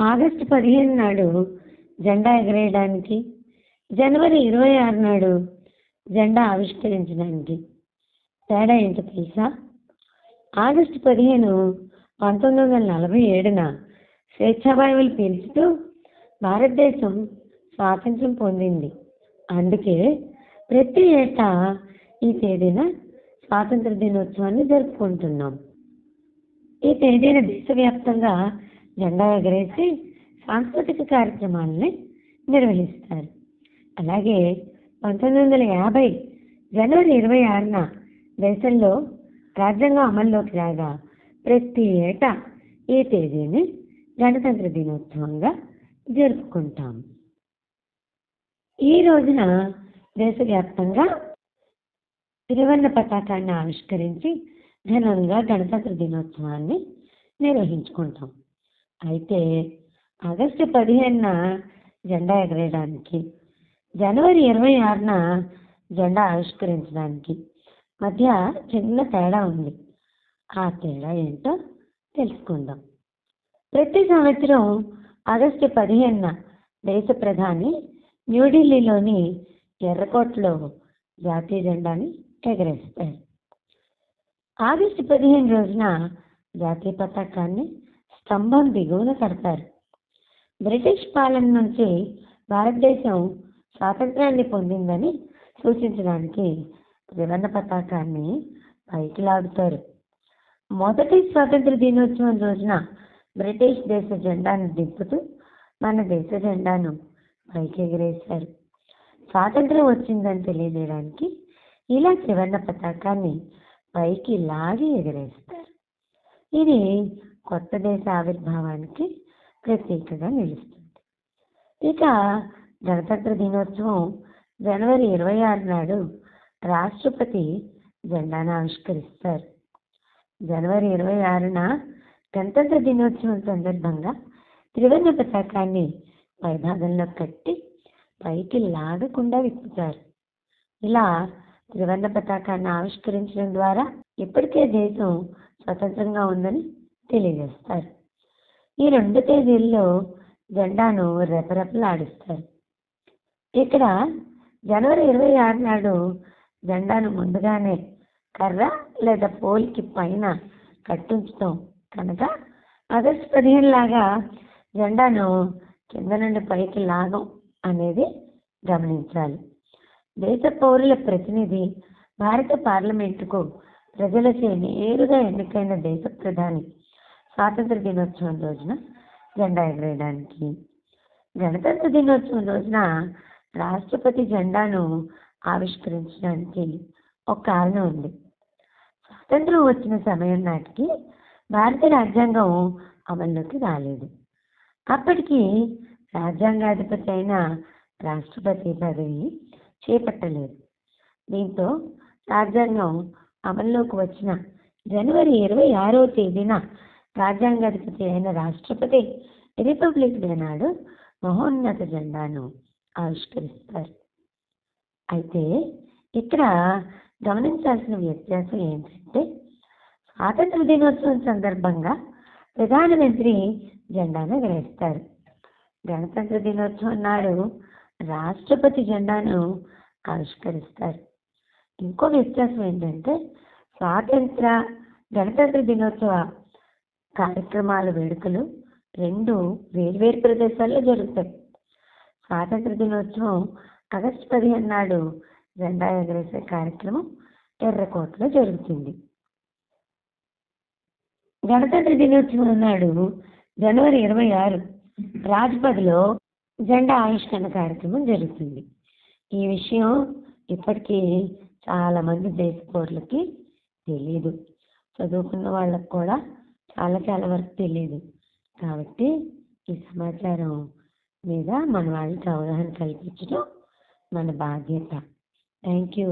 August పదిహేను నాడు జెండా ఎగరేయడానికి జనవరి ఇరవై ఆరు నాడు జెండా ఆవిష్కరించడానికి. తేడా ఏంటో తెలుసా? ఆగస్టు పదిహేను పంతొమ్మిది వందల నలభై ఏడున స్వేచ్ఛావాయువులు పీల్చుతూ భారతదేశం స్వాతంత్రం పొందింది. అందుకే ప్రతి ఏటా ఈ తేదీన స్వాతంత్ర దినోత్సవాన్ని జరుపుకుంటున్నాం. ఈ తేదీన దేశవ్యాప్తంగా జెండా ఎగరేసి సాంస్కృతిక కార్యక్రమాలని నిర్వహిస్తారు. అలాగే పంతొమ్మిది వందల యాభై జనవరి ఇరవై ఆరున దేశంలో రాజ్యాంగం అమల్లోకి రాగా ప్రతి ఏటా ఈ తేదీని గణతంత్ర దినోత్సవంగా జరుపుకుంటాం. ఈ రోజున దేశవ్యాప్తంగా త్రివర్ణ పతాకాన్ని ఆవిష్కరించి ఘనంగా గణతంత్ర దినోత్సవాన్ని నిర్వహించుకుంటాం. అయితే ఆగస్టు పదిహేనున జెండా ఎగరేయడానికి జనవరి ఇరవై ఆరున జెండా ఆవిష్కరించడానికి మధ్య చిన్న తేడా ఉంది. ఆ తేడా ఏంటో తెలుసుకుందాం. ప్రతి సంవత్సరం ఆగస్టు పదిహేనున దేశ ప్రధాని న్యూఢిల్లీలోని ఎర్రకోటలో జాతీయ జెండాని ఎగరేస్తారు. ఆగస్టు పదిహేను రోజున జాతీయ పతాకాన్ని స్తంభం దిగువన కడతారు బ్రిటిష్ పాలన నుంచి భారతదేశం స్వాతంత్రాన్ని పొందిందని సూచించడానికి త్రివర్ణ పతాకాన్ని పైకి లాగుతారు మొదటి స్వాతంత్ర దినోత్సవం రోజున బ్రిటిష్ దేశ జెండాను దింపుతూ మన దేశ జెండాను పైకి ఎగిరేశారు స్వాతంత్రం వచ్చిందని తెలియజేయడానికి ఇలా త్రివర్ణ పతాకాన్ని పైకి లాగి ఎగిరేస్తారు. ఇది కొత్త దేశ ఆవిర్భావానికి ప్రత్యేకగా నిలుస్తుంది. ఇక గణతంత్ర దినోత్సవం జనవరి ఇరవై ఆరు నాడు రాష్ట్రపతి జెండాను ఆవిష్కరిస్తారు. జనవరి ఇరవై ఆరున గణతంత్ర దినోత్సవం సందర్భంగా త్రివర్ణ పతాకాన్ని పైభాగంలో కట్టి పైకి లాగకుండా విప్పుతారు ఇలా త్రివర్ణ పతాకాన్ని ఆవిష్కరించడం ద్వారా ఇప్పటికే దేశం స్వతంత్రంగా ఉందని తెలియజేస్తారు. ఈ రెండు తేదీల్లో జెండాను రెపరెపలాడిస్తారు. ఇక్కడ జనవరి ఇరవై ఆరు నాడు జెండాను ముందుగానే కర్ర లేదా పోల్కి పైన కట్టించుతాం కనుక ఆగస్టు పదిహేను లాగా జెండాను కింద నుండి పైకి లాగం అనేది గమనించాలి. దేశ పౌరుల ప్రతినిధి భారత పార్లమెంటుకు ప్రజలచే నేరుగా ఎన్నికైన దేశ ప్రధాని స్వాతంత్ర దినోత్సవం రోజున జెండా ఎగరేయడానికి గణతంత్ర దినోత్సవం రోజున రాష్ట్రపతి జెండాను ఆవిష్కరించడానికి ఒక కారణం ఉంది. స్వాతంత్రం వచ్చిన సమయం నాటికి భారత రాజ్యాంగం అమల్లోకి రాలేదు. అప్పటికి రాజ్యాంగాధిపతి అయిన రాష్ట్రపతి పదవి చేపట్టలేదు. దీంతో రాజ్యాంగం అమల్లోకి వచ్చిన జనవరి ఇరవై ఆరవ తేదీన రాజ్యాంగాధిపతి అయిన రాష్ట్రపతి రిపబ్లిక్ డే నాడు మహోన్నత జెండాను ఆవిష్కరిస్తారు. అయితే ఇక్కడ గమనించాల్సిన వ్యత్యాసం ఏంటంటే స్వాతంత్ర దినోత్సవం సందర్భంగా ప్రధానమంత్రి జెండాను ఎగరేస్తారు గణతంత్ర దినోత్సవం నాడు రాష్ట్రపతి జెండాను ఆవిష్కరిస్తారు. ఇంకో వ్యత్యాసం ఏంటంటే స్వాతంత్ర గణతంత్ర దినోత్సవ కార్యక్రమాల వేడుకలు రెండు వేర్వేరు ప్రదేశాల్లో జరుగుతాయి. స్వాతంత్ర దినోత్సవం ఆగస్టు పదిహేను నాడు జెండా ఎగరేసే కార్యక్రమం ఎర్రకోటలో జరుగుతుంది. గణతంత్ర దినోత్సవం నాడు జనవరి ఇరవై ఆరు రాజ్పథ్లో జెండా ఆవిష్కరణ కార్యక్రమం జరుగుతుంది. ఈ విషయం ఇప్పటికీ చాలా మంది దేశ పౌరులకి తెలియదు చదువుకున్న వాళ్ళకు కూడా వాళ్ళకి చాలా వరకు తెలియదు కాబట్టి ఈ సమాచారం మీద మన వాళ్ళకి అవగాహన కల్పించడం మన బాధ్యత. Thank you